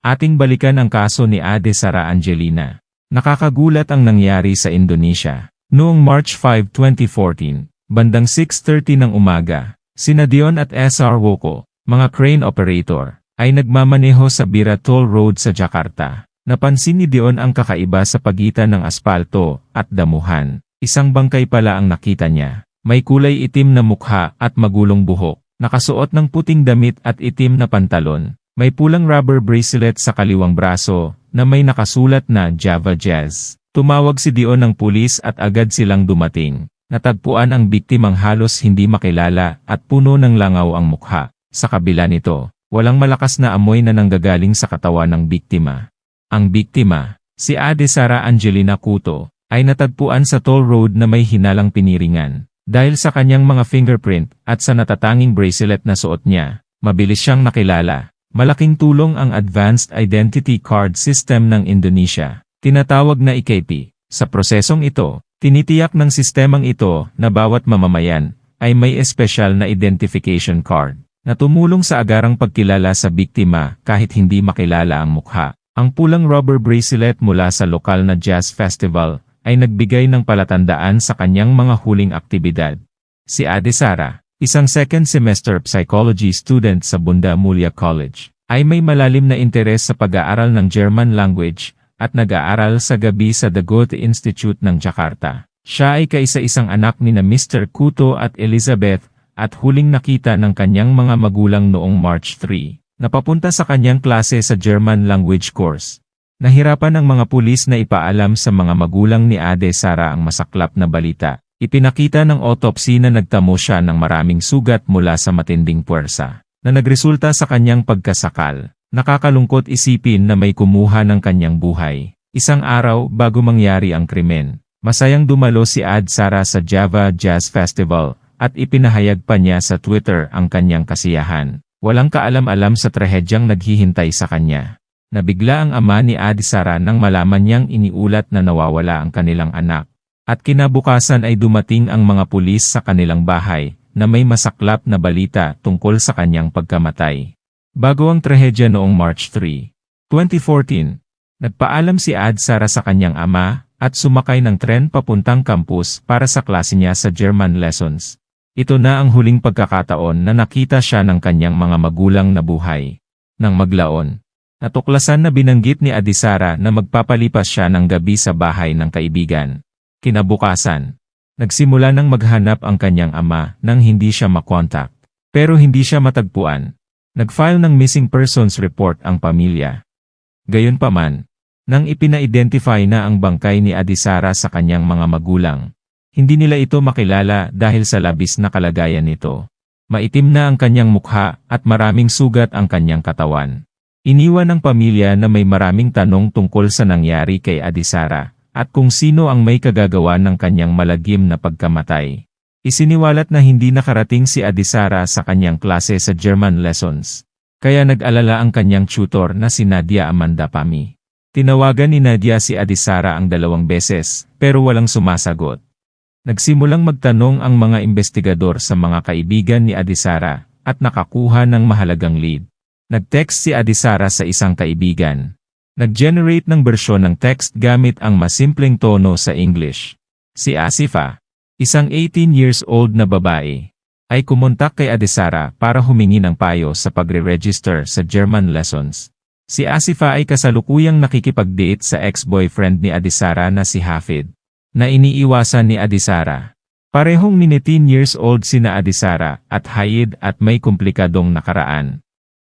Ating balikan ang kaso ni Ade Sara Angelina. Nakakagulat ang nangyari sa Indonesia. Noong March 5, 2014, bandang 6.30 ng umaga, sina Dion at SR Woko, mga crane operator, ay nagmamaneho sa Bira Toll Road sa Jakarta. Napansin ni Dion ang kakaiba sa pagitan ng aspalto at damuhan. Isang bangkay pala ang nakita niya. May kulay itim na mukha at magulong buhok. Nakasuot ng puting damit at itim na pantalon. May pulang rubber bracelet sa kaliwang braso na may nakasulat na Java Jazz. Tumawag si Dion ng pulis at agad silang dumating. Natagpuan ang biktimang halos hindi makilala at puno ng langaw ang mukha. Sa kabila nito, walang malakas na amoy na nanggagaling sa katawan ng biktima. Ang biktima, si Ade Sara Angelina Cuto, ay natagpuan sa toll road na may hinalang piniringan. Dahil sa kanyang mga fingerprint at sa natatanging bracelet na suot niya, mabilis siyang nakilala. Malaking tulong ang Advanced Identity Card System ng Indonesia, tinatawag na IKP. Sa prosesong ito, tinitiyak ng sistemang ito na bawat mamamayan ay may espesyal na identification card na tumulong sa agarang pagkilala sa biktima kahit hindi makilala ang mukha. Ang pulang rubber bracelet mula sa lokal na jazz festival ay nagbigay ng palatandaan sa kanyang mga huling aktibidad. Si Ade Sara, isang second semester psychology student sa Bunda Mulia College, ay may malalim na interes sa pag-aaral ng German language at nag-aaral sa gabi sa The Goethe Institute ng Jakarta. Siya ay kaisa-isang anak ni na Mr. Kuto at Elizabeth at huling nakita ng kanyang mga magulang noong March 3. Napapunta sa kanyang klase sa German language course. Nahirapan ang mga pulis na ipaalam sa mga magulang ni Ade Sara ang masaklap na balita. Ipinakita ng autopsy na nagtamo siya ng maraming sugat mula sa matinding puwersa, na nagresulta sa kanyang pagkasakal. Nakakalungkot isipin na may kumuha ng kanyang buhay. Isang araw bago mangyari ang krimen, masayang dumalo si Ad Sara sa Java Jazz Festival, at ipinahayag pa niya sa Twitter ang kanyang kasiyahan. Walang kaalam-alam sa trahedyang naghihintay sa kanya. Nabigla ang ama ni Adi Sara nang malaman niyang iniulat na nawawala ang kanilang anak. At kinabukasan ay dumating ang mga pulis sa kanilang bahay, na may masaklap na balita tungkol sa kanyang pagkamatay. Bago ang trahedya noong March 3, 2014, nagpaalam si Ad Sara sa kanyang ama, at sumakay ng tren papuntang campus para sa klase niya sa German lessons. Ito na ang huling pagkakataon na nakita siya ng kanyang mga magulang na buhay. Nang maglaon, natuklasan na binanggit ni Adisara na magpapalipas siya ng gabi sa bahay ng kaibigan. Kinabukasan, nagsimula nang maghanap ang kanyang ama nang hindi siya makontak. Pero hindi siya matagpuan. Nag-file ng missing persons report ang pamilya. Gayunpaman, nang ipina-identify na ang bangkay ni Adisara sa kanyang mga magulang, hindi nila ito makilala dahil sa labis na kalagayan nito. Maitim na ang kanyang mukha at maraming sugat ang kanyang katawan. Iniwan ng pamilya na may maraming tanong tungkol sa nangyari kay Adisara at kung sino ang may kagagawa ng kanyang malagim na pagkamatay. Isiniwalat na hindi nakarating si Adisara sa kanyang klase sa German lessons. Kaya nag-alala ang kanyang tutor na si Nadia Amanda Pami. Tinawagan ni Nadia si Adisara ang dalawang beses, pero walang sumasagot. Nagsimulang magtanong ang mga investigador sa mga kaibigan ni Adisara, at nakakuha ng mahalagang lead. Nag-text si Adisara sa isang kaibigan, Nag-generate ng bersyon ng text gamit ang masimpleng tono sa English. Si Asifa, isang 18 years old na babae, ay kumontak kay Adesara para humingi ng payo sa pagre-register sa German lessons. Si Asifa ay kasalukuyang nakikipag-date sa ex-boyfriend ni Adesara na si Hafid, na iniiwasan ni Adesara. Parehong 19 years old sina Adesara at Hayid at may komplikadong nakaraan.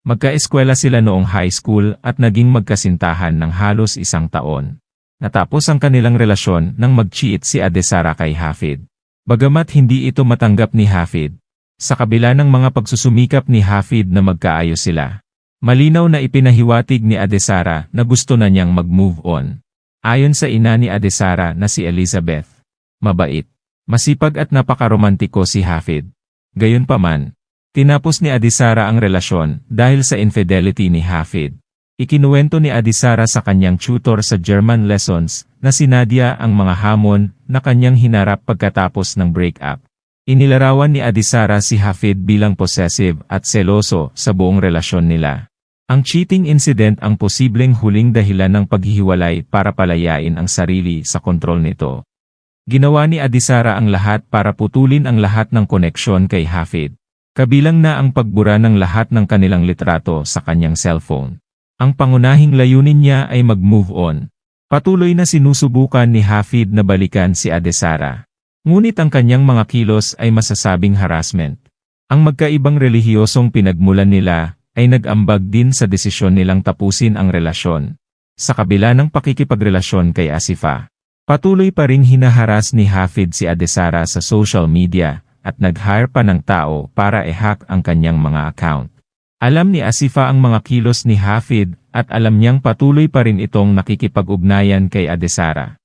Magkaeskwela sila noong high school at naging magkasintahan ng halos isang taon. Natapos ang kanilang relasyon nang mag-cheat si Adesara kay Hafid. Bagamat hindi ito matanggap ni Hafid, sa kabila ng mga pagsusumikap ni Hafid na magkaayos sila, malinaw na ipinahiwatig ni Adesara na gusto na niyang mag-move on. Ayon sa ina ni Adesara na si Elizabeth, mabait, masipag at napakaromantiko si Hafid. Gayunpaman, Tinapos ni Adisara ang relasyon dahil sa infidelity ni Hafid. Ikinuwento ni Adisara sa kanyang tutor sa German lessons na si Nadia ang mga hamon na kanyang hinarap pagkatapos ng breakup. Inilarawan ni Adisara si Hafid bilang possessive at seloso sa buong relasyon nila. Ang cheating incident ang posibleng huling dahilan ng paghihiwalay para palayain ang sarili sa kontrol nito. Ginawa ni Adisara ang lahat para putulin ang lahat ng koneksyon kay Hafid. Kabilang na ang pagbura ng lahat ng kanilang litrato sa kanyang cellphone. Ang pangunahing layunin niya ay mag-move on. Patuloy na sinusubukan ni Hafid na balikan si Adesara. Ngunit ang kanyang mga kilos ay masasabing harassment. Ang magkaibang relihiyosong pinagmulan nila ay nag-ambag din sa desisyon nilang tapusin ang relasyon. Sa kabila ng pakikipagrelasyon kay Asifa, patuloy pa ring hinaharas ni Hafid si Adesara sa social media at nag-hire pa ng tao para i-hack ang kanyang mga account. Alam ni Asifa ang mga kilos ni Hafid at alam niyang patuloy pa rin itong nakikipag-ugnayan kay Adesara.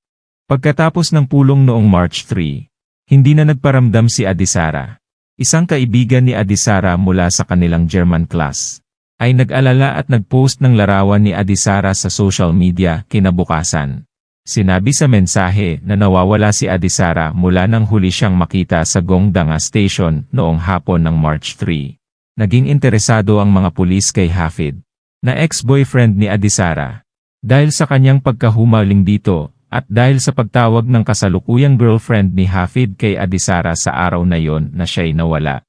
Pagkatapos ng pulong noong March 3, hindi na nagparamdam si Adesara. Isang kaibigan ni Adisara mula sa kanilang German class, ay nag-alala at nag-post ng larawan ni Adisara sa social media kinabukasan. Sinabi sa mensahe na nawawala si Adisara mula nang huli siyang makita sa Gongdanga Station noong hapon ng March 3. Naging interesado ang mga pulis kay Hafid, na ex-boyfriend ni Adisara. Dahil sa kanyang pagkahumaling dito, at dahil sa pagtawag ng kasalukuyang girlfriend ni Hafid kay Adisara sa araw na yon na siya'y nawala.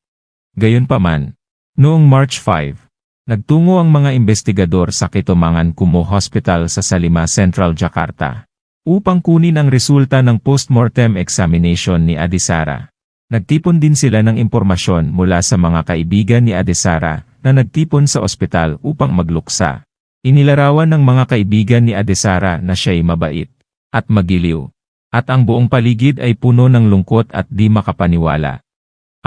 Gayunpaman, noong March 5, nagtungo ang mga investigador sa Kitomangan Kumo Hospital sa Salima Central, Jakarta, upang kunin ang resulta ng postmortem examination ni Adisara. Nagtipon din sila ng impormasyon mula sa mga kaibigan ni Adisara na nagtipon sa ospital upang magluksa. Inilarawan ng mga kaibigan ni Adesara na siya'y mabait at magiliw. At ang buong paligid ay puno ng lungkot at di makapaniwala.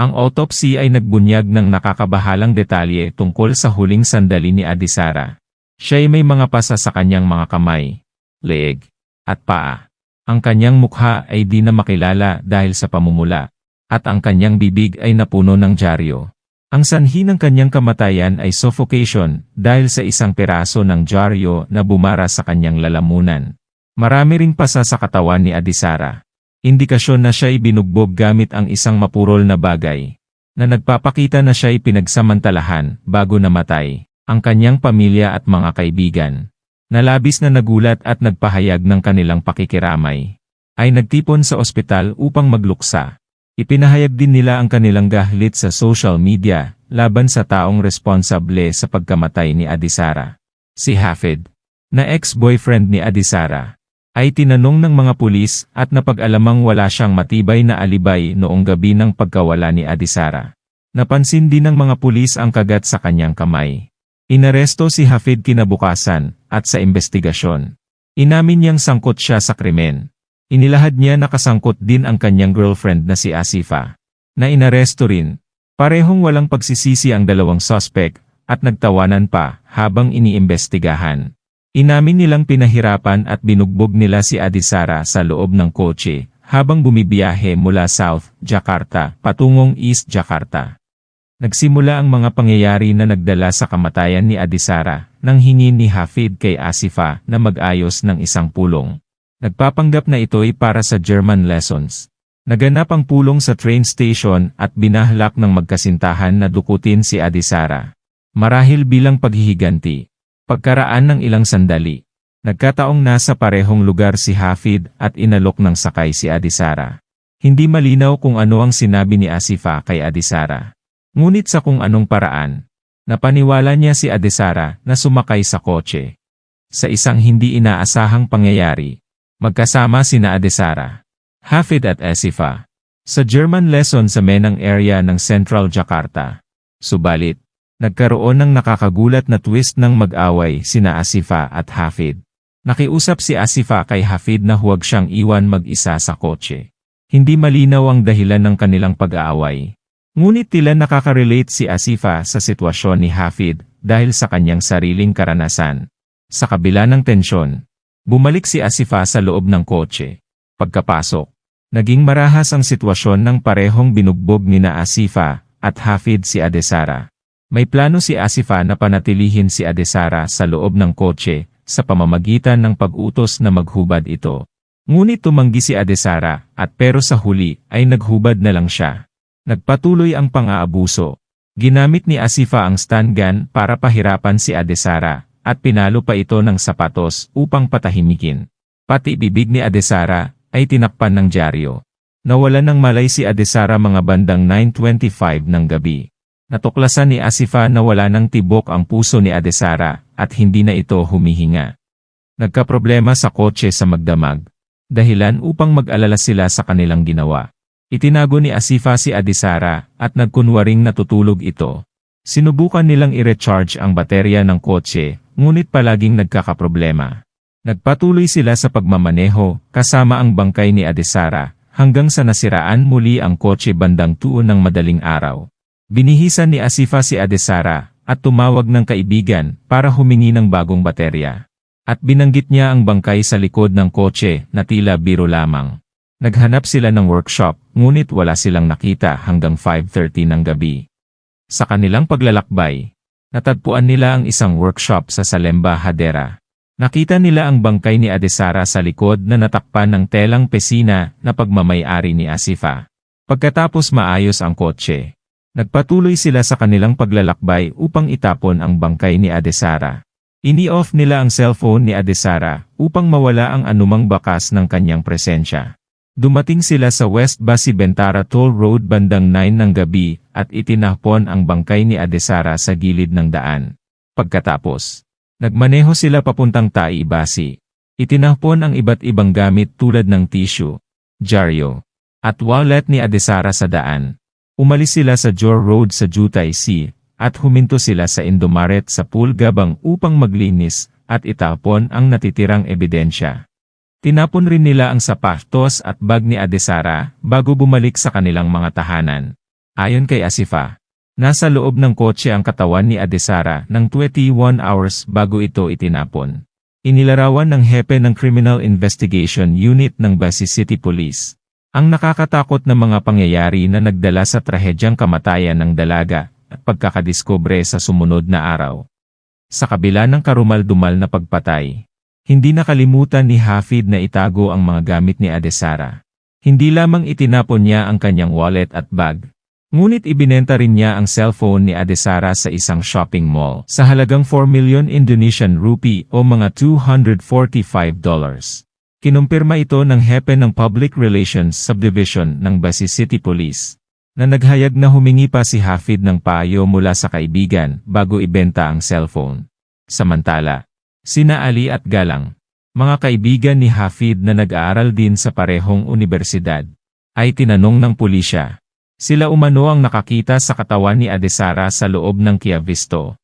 Ang autopsy ay nagbunyag ng nakakabahalang detalye tungkol sa huling sandali ni Adisara. Siya ay may mga pasa sa kanyang mga kamay, leeg, at paa. Ang kanyang mukha ay di na makilala dahil sa pamumula, at ang kanyang bibig ay napuno ng dyaryo. Ang sanhi ng kanyang kamatayan ay suffocation dahil sa isang peraso ng dyaryo na bumara sa kanyang lalamunan. Marami ring pasa sa katawan ni Adisara. Indikasyon na siya'y binugbog gamit ang isang mapurol na bagay, na nagpapakita na siya'y pinagsamantalahan bago namatay, ang kanyang pamilya at mga kaibigan. Nalabis na nagulat at nagpahayag ng kanilang pakikiramay. Ay nagtipon sa ospital upang magluksa. Ipinahayag din nila ang kanilang gahlit sa social media laban sa taong responsable sa pagkamatay ni Adisara. Si Hafid, na ex-boyfriend ni Adisara, ay tinanong ng mga pulis at napag-alamang wala siyang matibay na alibay noong gabi ng pagkawala ni Adisara. Napansin din ng mga pulis ang kagat sa kanyang kamay. Inaresto si Hafid kinabukasan at sa investigasyon. Inamin niyang sangkot siya sa krimen. Inilahad niya nakasangkot din ang kanyang girlfriend na si Asifa. Na inaresto rin. Parehong walang pagsisisi ang dalawang suspect at nagtawanan pa habang iniimbestigahan. Inamin nilang pinahirapan at binugbog nila si Adisara sa loob ng kotse habang bumibiyahe mula South Jakarta patungong East Jakarta. Nagsimula ang mga pangyayari na nagdala sa kamatayan ni Adisara nang hingin ni Hafid kay Asifa na mag-ayos ng isang pulong. Nagpapanggap na ito'y para sa German lessons. Naganap ang pulong sa train station at binahlak ng magkasintahan na dukutin si Adisara. Marahil bilang paghihiganti, Pagkaraan ng ilang sandali, nagkataong nasa parehong lugar si Hafid at inalok ng sakay si Adisara. Hindi malinaw kung ano ang sinabi ni Asifa kay Adisara. Ngunit sa kung anong paraan, napaniwala niya si Adisara na sumakay sa kotse. Sa isang hindi inaasahang pangyayari, magkasama sina Adisara, Hafid at Asifa, sa German lesson sa Menang area ng Central Jakarta. Subalit, Nagkaroon ng nakakagulat na twist ng mag-away sina Asifa at Hafid. Nakiusap si Asifa kay Hafid na huwag siyang iwan mag-isa sa kotse. Hindi malinaw ang dahilan ng kanilang pag-aaway. Ngunit tila nakaka-relate si Asifa sa sitwasyon ni Hafid dahil sa kanyang sariling karanasan. Sa kabila ng tensyon, bumalik si Asifa sa loob ng kotse. Pagkapasok, naging marahas ang sitwasyon ng parehong binugbog ni na Asifa at Hafid si Adesara. May plano si Asifa na panatilihin si Adesara sa loob ng kotse sa pamamagitan ng pag-utos na maghubad ito. Ngunit tumanggi si Adesara at pero sa huli ay naghubad na lang siya. Nagpatuloy ang pang-aabuso. Ginamit ni Asifa ang stun gun para pahirapan si Adesara, at pinalo pa ito ng sapatos upang patahimikin. Pati bibig ni Adesara ay tinakpan ng dyaryo. Nawalan ng malay si Adesara mga bandang 9.25 ng gabi. Natuklasan ni Asifa na wala ng tibok ang puso ni Adesara at hindi na ito humihinga. Nagkaproblema sa kotse sa magdamag. Dahilan upang mag-alala sila sa kanilang ginawa. Itinago ni Asifa si Adesara at nagkunwaring natutulog ito. Sinubukan nilang i-recharge ang baterya ng kotse, ngunit palaging nagkakaproblema. Nagpatuloy sila sa pagmamaneho, kasama ang bangkay ni Adesara, hanggang sa nasiraan muli ang kotse bandang tuon ng madaling araw. Binihisan ni Asifa si Adesara, at tumawag ng kaibigan para humingi ng bagong baterya. At binanggit niya ang bangkay sa likod ng kotse na tila biro lamang. Naghanap sila ng workshop, ngunit wala silang nakita hanggang 5.30 ng gabi. Sa kanilang paglalakbay, natagpuan nila ang isang workshop sa Salemba, Hadera. Nakita nila ang bangkay ni Adesara sa likod na natakpan ng telang pesina na pagmamayari ni Asifa. Pagkatapos maayos ang kotse, nagpatuloy sila sa kanilang paglalakbay upang itapon ang bangkay ni Adesara. Ini-off nila ang cellphone ni Adesara upang mawala ang anumang bakas ng kanyang presensya. Dumating sila sa West Basi Bentara Toll Road bandang 9 ng gabi at itinahpon ang bangkay ni Adesara sa gilid ng daan. Pagkatapos, nagmaneho sila papuntang Tai Basi. Itinahpon ang iba't ibang gamit tulad ng tissue, dyaryo, at wallet ni Adesara sa daan. Umalis sila sa Jor Road sa Jutay Sea at huminto sila sa Indomaret sa Pool Gabang upang maglinis at itapon ang natitirang ebidensya. Tinapon rin nila ang sapatos at bag ni Adesara bago bumalik sa kanilang mga tahanan. Ayon kay Asifa, nasa loob ng kotse ang katawan ni Adesara ng 21 hours bago ito itinapon. Inilarawan ng hepe ng Criminal Investigation Unit ng Basi City Police. Ang nakakatakot na mga pangyayari na nagdala sa trahedyang kamatayan ng dalaga at pagkakadiskubre sa sumunod na araw. Sa kabila ng karumal-dumal na pagpatay, hindi nakalimutan ni Hafid na itago ang mga gamit ni Adesara. Hindi lamang itinapon niya ang kanyang wallet at bag, Ngunit ibinenta rin niya ang cellphone ni Adesara sa isang shopping mall sa halagang 4 million Indonesian rupee o mga $245. Kinumpirma ito ng hepe ng Public Relations Subdivision ng Basi City Police na naghayag na humingi pa si Hafid ng payo mula sa kaibigan bago ibenta ang cellphone. Samantala, sina Ali at Galang, mga kaibigan ni Hafid na nag-aaral din sa parehong universidad, ay tinanong ng pulisya sila umano ang nakakita sa katawan ni Adesara sa loob ng Kiavisto.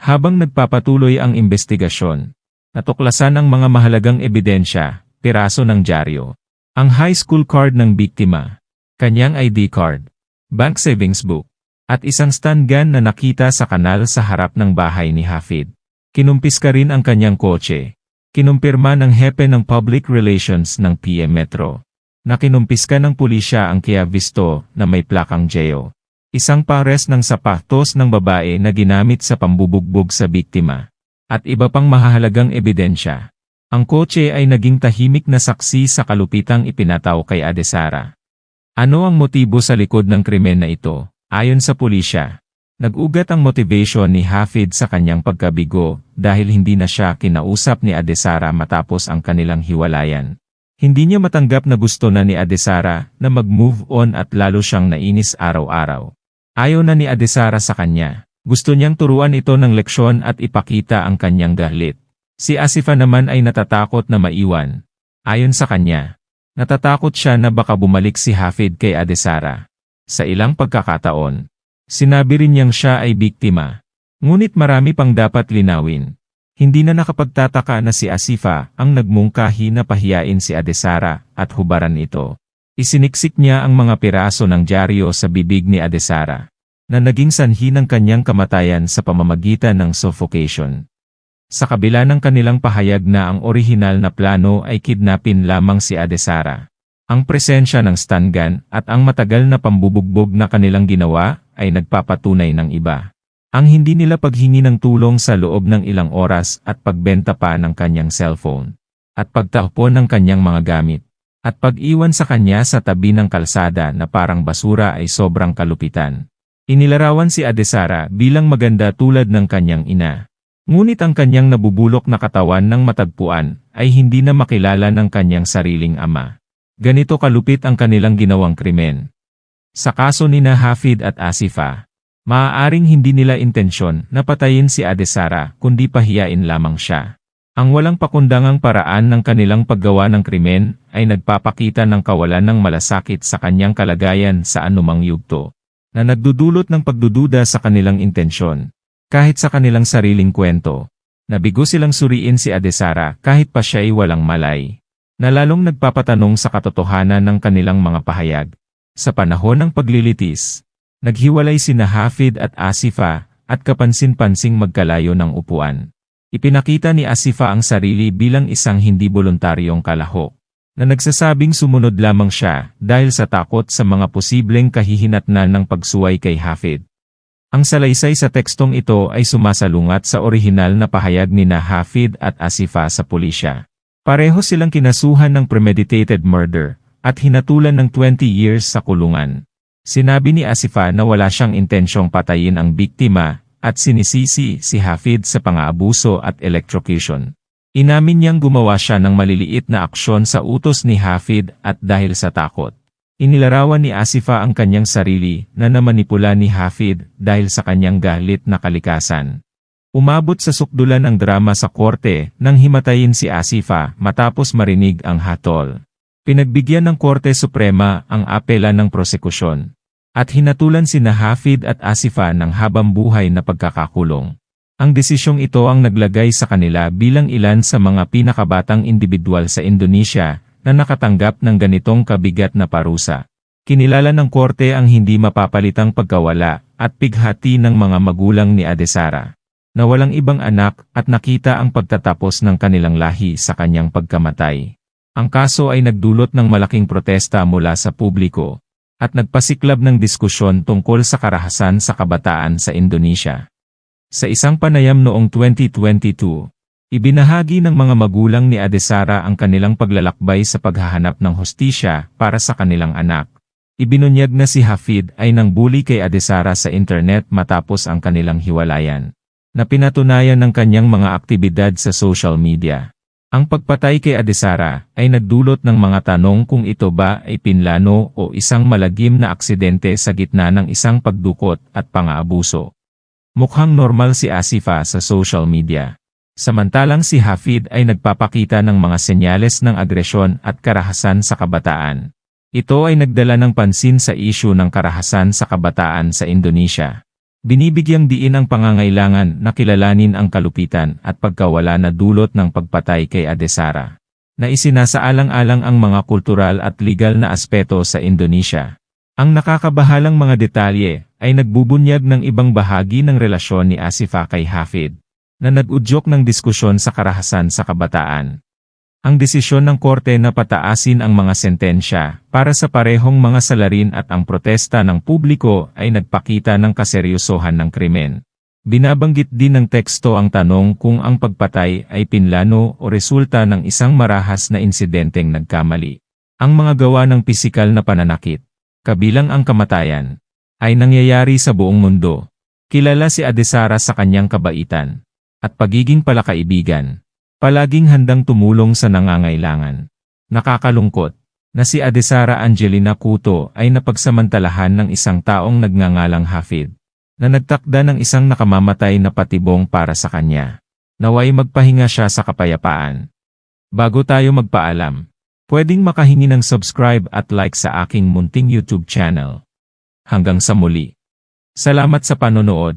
Habang nagpapatuloy ang investigasyon, natuklasan ang mga mahalagang ebidensya, piraso ng dyaryo, ang high school card ng biktima, kanyang ID card, bank savings book, at isang stun gun na nakita sa kanal sa harap ng bahay ni Hafid. Kinumpiska rin ang kanyang kotse. Kinumpirma ng hepe ng public relations ng PM Metro na kinumpiska ng pulisya ang Kia Visto na may plakang Geo. Isang pares ng sapatos ng babae na ginamit sa pambubugbog sa biktima. At iba pang mahahalagang ebidensya. Ang kotse ay naging tahimik na saksi sa kalupitang ipinataw kay Adesara. Ano ang motibo sa likod ng krimen na ito? Ayon sa pulisya, nag-ugat ang motivation ni Hafid sa kanyang pagkabigo dahil hindi na siya kinausap ni Adesara matapos ang kanilang hiwalayan. Hindi niya matanggap na gusto na ni Adesara na mag-move on at lalo siyang nainis araw-araw. Ayaw na ni Adesara sa kanya. Gusto niyang turuan ito ng leksyon at ipakita ang kanyang galit. Si Asifa naman ay natatakot na maiwan. Ayon sa kanya, natatakot siya na baka bumalik si Hafid kay Adesara. Sa ilang pagkakataon, sinabi rin niyang siya ay biktima. Ngunit marami pang dapat linawin. Hindi na nakapagtataka na si Asifa ang nagmungkahi na pahiyain si Adesara at hubaran ito. Isiniksik niya ang mga piraso ng dyaryo sa bibig ni Adesara, na naging sanhi ng kanyang kamatayan sa pamamagitan ng suffocation. Sa kabila ng kanilang pahayag na ang orihinal na plano ay kidnapin lamang si Adesara. Ang presensya ng stun gun at ang matagal na pambubugbog na kanilang ginawa ay nagpapatunay ng iba. Ang hindi nila paghingi ng tulong sa loob ng ilang oras at pagbenta pa ng kanyang cellphone, at pagtahpon ng kanyang mga gamit, at pag-iwan sa kanya sa tabi ng kalsada na parang basura ay sobrang kalupitan. Inilarawan si Adesara bilang maganda tulad ng kanyang ina. Ngunit ang kanyang nabubulok na katawan ng matagpuan ay hindi na makilala ng kanyang sariling ama. Ganito kalupit ang kanilang ginawang krimen. Sa kaso ni Hafid at Asifa, maaaring hindi nila intensyon na patayin si Adesara kundi pahiyain lamang siya. Ang walang pakundangang paraan ng kanilang paggawa ng krimen ay nagpapakita ng kawalan ng malasakit sa kanyang kalagayan sa anumang yugto, na nagdudulot ng pagdududa sa kanilang intensyon. Kahit sa kanilang sariling kwento, nabigo silang suriin si Adesara kahit pa siya ay walang malay, na lalong nagpapatanong sa katotohanan ng kanilang mga pahayag. Sa panahon ng paglilitis, naghiwalay sina Hafid at Asifa at kapansin-pansing magkalayo ng upuan. Ipinakita ni Asifa ang sarili bilang isang hindi voluntaryong kalahok, na nagsasabing sumunod lamang siya dahil sa takot sa mga posibleng kahihinatnan ng pagsuway kay Hafid. Ang salaysay sa tekstong ito ay sumasalungat sa orihinal na pahayag ni Hafid at Asifa sa pulisya. Pareho silang kinasuhan ng premeditated murder at hinatulan ng 20 years sa kulungan. Sinabi ni Asifa na wala siyang intensyong patayin ang biktima at sinisisi si Hafid sa pang-aabuso at electrocution. Inamin niyang gumawa siya ng maliliit na aksyon sa utos ni Hafid at dahil sa takot. Inilarawan ni Asifa ang kanyang sarili na namanipula ni Hafid dahil sa kanyang galit na kalikasan. Umabot sa sukdulan ang drama sa korte nang himatayin si Asifa matapos marinig ang hatol. Pinagbigyan ng Korte Suprema ang apela ng prosekusyon at hinatulan sina Hafid at Asifa ng habang buhay na pagkakakulong. Ang desisyong ito ang naglagay sa kanila bilang ilan sa mga pinakabatang individual sa Indonesia na nakatanggap ng ganitong kabigat na parusa. Kinilala ng korte ang hindi mapapalitang pagkawala at pighati ng mga magulang ni Adesara, na walang ibang anak at nakita ang pagtatapos ng kanilang lahi sa kanyang pagkamatay. Ang kaso ay nagdulot ng malaking protesta mula sa publiko, at nagpasiklab ng diskusyon tungkol sa karahasan sa kabataan sa Indonesia. Sa isang panayam noong 2022, Ibinahagi ng mga magulang ni Adesara ang kanilang paglalakbay sa paghahanap ng hostisya para sa kanilang anak. Ibinunyag na si Hafid ay nang bully kay Adesara sa internet matapos ang kanilang hiwalayan, na pinatunayan ng kanyang mga aktibidad sa social media. Ang pagpatay kay Adesara ay nagdulot ng mga tanong kung ito ba ay pinlano o isang malagim na aksidente sa gitna ng isang pagdukot at pang-aabuso. Mukhang normal si Asifa sa social media. Samantalang si Hafid ay nagpapakita ng mga senyales ng agresyon at karahasan sa kabataan. Ito ay nagdala ng pansin sa isyu ng karahasan sa kabataan sa Indonesia. Binibigyang diin ang pangangailangan na kilalanin ang kalupitan at pagkawala na dulot ng pagpatay kay Adesara, na isinasaalang-alang ang mga kultural at legal na aspeto sa Indonesia. Ang nakakabahalang mga detalye ay nagbubunyag ng ibang bahagi ng relasyon ni Asifa kay Hafid na nag-udyok ng diskusyon sa karahasan sa kabataan. Ang desisyon ng korte na pataasin ang mga sentensya para sa parehong mga salarin at ang protesta ng publiko ay nagpakita ng kaseryosohan ng krimen. Binabanggit din ng teksto ang tanong kung ang pagpatay ay pinlano o resulta ng isang marahas na insidenteng nagkamali. Ang mga gawa ng pisikal na pananakit, kabilang ang kamatayan, ay nangyayari sa buong mundo. Kilala si Adesara sa kanyang kabaitan, at pagiging palakaibigan. Palaging handang tumulong sa nangangailangan. Nakakalungkot na si Adesara Angelina Cuto ay napagsamantalahan ng isang taong nagngangalang Hafid na nagtakda ng isang nakamamatay na patibong para sa kanya. Naway magpahinga siya sa kapayapaan. Bago tayo magpaalam, pwedeng makahingi ng subscribe at like sa aking munting YouTube channel. Hanggang sa muli. Salamat sa panonood.